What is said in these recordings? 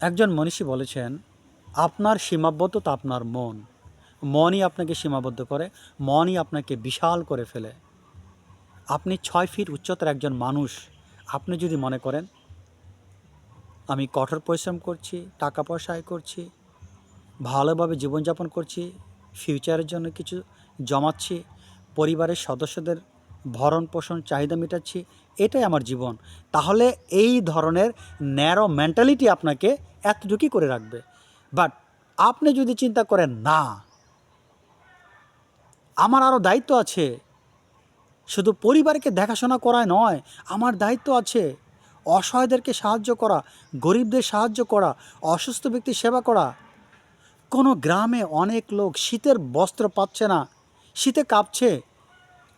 একজন মনীষী বলেছেন, আপনার সীমাবদ্ধতা আপনার মন। মনই আপনাকে সীমাবদ্ধ করে, মনই আপনাকে বিশাল করে ফেলে। আপনি ছয় ফিট উচ্চতার একজন মানুষ, আপনি যদি মনে করেন, আমি কঠোর পরিশ্রম করছি, টাকা পয়সা আয় করছি, ভালোভাবে জীবনযাপন করছি, ফিউচারের জন্য কিছু জমাচ্ছি, পরিবারের সদস্যদের ভরণ পোষণ, চাহিদা মেটাচ্ছি, এটাই আমার জীবন। তাহলে এই ধরনের ন্যারো মেন্টালিটি আপনাকে এতটুকুই করে রাখবে। বাট আপনি যদি চিন্তা করেন, না, আমার আরও দায়িত্ব আছে। শুধু পরিবারকে দেখাশোনা করায় নয়, আমার দায়িত্ব আছে। অসহায়দেরকে সাহায্য করা, গরিবদের সাহায্য করা, অসুস্থ ব্যক্তির সেবা করা। কোনো গ্রামে অনেক লোক শীতের বস্ত্র পাচ্ছে না, শীতে কাঁপছে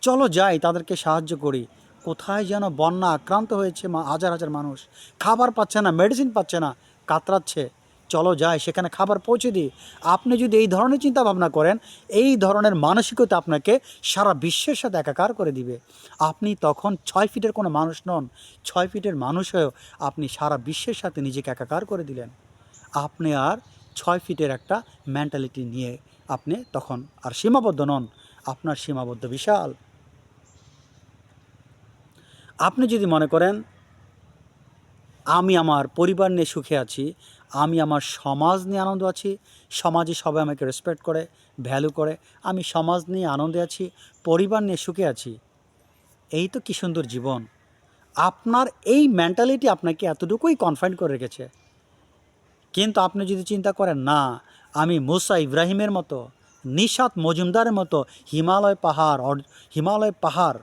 চলো যাই, তাদেরকে সাহায্য করি। কোথায় যেন বন্যা আক্রান্ত হয়েছে মা, হাজার হাজার মানুষ। খাবার পাচ্ছে না মেডিসিন পাচ্ছে না, কাতরাচ্ছে। চলো যাই, সেখানে খাবার পৌঁছে দিই। আপনি যদি এই ধরনের চিন্তা ভাবনা করেন, এই ধরনের মানসিকতা আপনাকে সারা বিশ্বের সাথে একাকার করে দিবে। আপনি তখন ছয় ফিটের কোনো মানুষ নন, ছয় ফিটের মানুষ হয়েও আপনি সারা বিশ্বের সাথে নিজেকে একাকার করে দিলেন। আপনি আর ছয় ফিটের একটা মেন্টালিটি নিয়ে আপনি তখন আর সীমাবদ্ধ নন। আপনার সীমাবদ্ধ বিশাল। আপনি যদি মনে করেন, আমি আমার পরিবার নিয়ে সুখে আছি, আমি আমার সমাজ নিয়ে আনন্দ আছি, সমাজে সবাই আমাকে রেসপেক্ট করে ভ্যালু করে, আমি সমাজ নিয়ে আনন্দে আছি, পরিবার নিয়ে সুখে আছি, এই তো কী সুন্দর জীবন। আপনার এই মেন্টালিটি আপনাকে এতটুকুই কনফাইন করে রেখেছে। কিন্তু আপনি যদি চিন্তা করেন, না, আমি মুসা ইব্রাহিমের মতো, নিশাত মজুমদারের মতো হিমালয় পাহাড় হিমালয় পাহাড়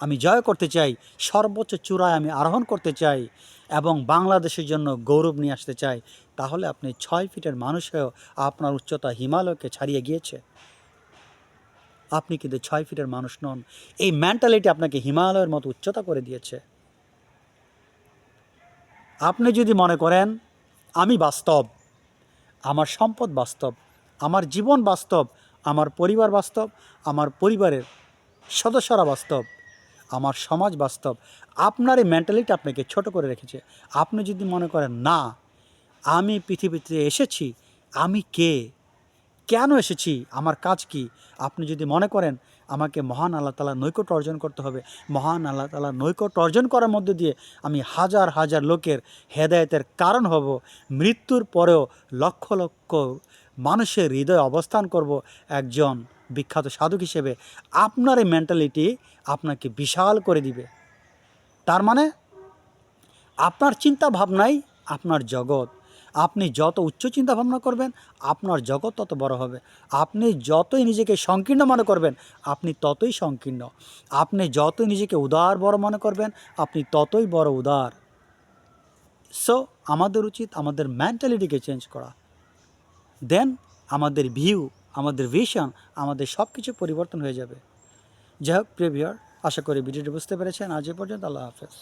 আমি জয় করতে চাই, সর্বোচ্চ চূড়ায় আমি আরোহণ করতে চাই এবং বাংলাদেশের জন্য গৌরব নিয়ে আসতে চাই, তাহলে আপনি ছয় ফিটের মানুষ হয়েও আপনার উচ্চতা হিমালয়কে ছাড়িয়ে গিয়েছে। আপনি কিন্তু ছয় ফিটের মানুষ নন, এই মেন্টালিটি আপনাকে হিমালয়ের মতো উচ্চতা করে দিয়েছে। আপনি যদি মনে করেন, আমি বাস্তব, আমার সম্পদ বাস্তব, আমার জীবন বাস্তব, আমার পরিবার বাস্তব, আমার পরিবারের সদস্যরা বাস্তব আমার সমাজ বাস্তব। আপনার এই মেন্টালিটি আপনাকে ছোট করে রেখেছে। আপনি যদি মনে করেন, না, আমি পৃথিবীতে এসেছি, আমি কে? কেন এসেছি? আমার কাজ কি? আপনি যদি মনে করেন, আমাকে মহান আল্লাহ তালা নৈকট্য অর্জন করতে হবে, মহান আল্লাহ তালা নৈকট্য অর্জন করার মধ্য দিয়ে আমি হাজার হাজার লোকের হেদায়েতের কারণ হব, মৃত্যুর পরেও লক্ষ লক্ষ মানুষের হৃদয়ে অবস্থান করব একজন বিখ্যাত সাধক হিসেবে আপনার এই মেন্টালিটি আপনাকে বিশাল করে দিবে। তার মানে আপনার চিন্তা ভাবনাই আপনার জগৎ। আপনি যত উচ্চ চিন্তা ভাবনা করবেন, আপনার জগৎ তত বড় হবে। আপনি যতই নিজেকে সংকীর্ণ মনে করবেন, আপনি ততই সংকীর্ণ। আপনি যতই নিজেকে উদার বড় মনে করবেন, আপনি ততই বড় উদার। সো আমাদের উচিত আমাদের মেন্টালিটিকে চেঞ্জ করা। দেন আমাদের ভিউ আমাদের ভিশন আমাদের সব কিছু পরিবর্তন হয়ে যাবে। যাই হোক প্রিভিয়ার আশা করি ভিডিওটি বুঝতে পেরেছেন। আজ এ পর্যন্ত, আল্লাহ হাফেজ।